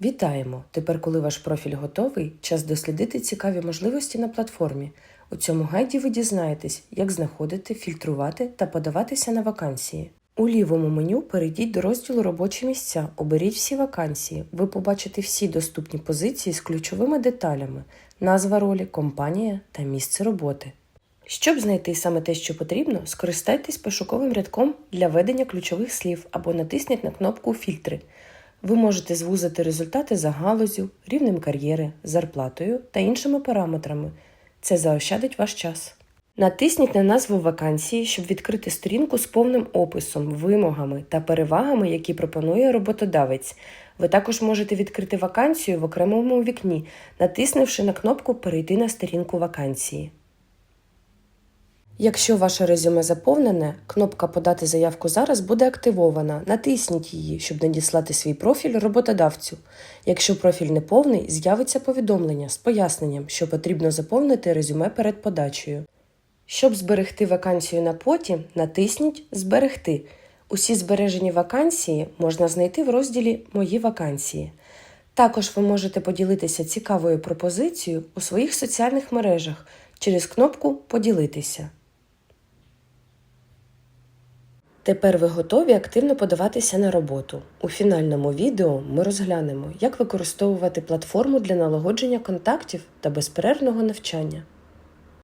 Вітаємо! Тепер, коли ваш профіль готовий, час дослідити цікаві можливості на платформі. У цьому гайді ви дізнаєтесь, як знаходити, фільтрувати та подаватися на вакансії. У лівому меню перейдіть до розділу Робочі місця, оберіть всі вакансії. Ви побачите всі доступні позиції з ключовими деталями: назва ролі, компанія та місце роботи. Щоб знайти саме те, що потрібно, скористайтесь пошуковим рядком для ведення ключових слів або натисніть на кнопку Фільтри. Ви можете звузити результати за галузю, рівнем кар'єри, зарплатою та іншими параметрами. Це заощадить ваш час. Натисніть на назву вакансії, щоб відкрити сторінку з повним описом, вимогами та перевагами, які пропонує роботодавець. Ви також можете відкрити вакансію в окремому вікні, натиснувши на кнопку Перейти на сторінку вакансії. Якщо ваше резюме заповнене, кнопка Подати заявку зараз буде активована. Натисніть її, щоб надіслати свій профіль роботодавцю. Якщо профіль не повний, з'явиться повідомлення з поясненням, що потрібно заповнити резюме перед подачею. Щоб зберегти вакансію на потім, натисніть Зберегти. Усі збережені вакансії можна знайти в розділі Мої вакансії. Також ви можете поділитися цікавою пропозицією у своїх соціальних мережах через кнопку Поділитися. Тепер ви готові активно подаватися на роботу. У фінальному відео ми розглянемо, як використовувати платформу для налагодження контактів та безперервного навчання.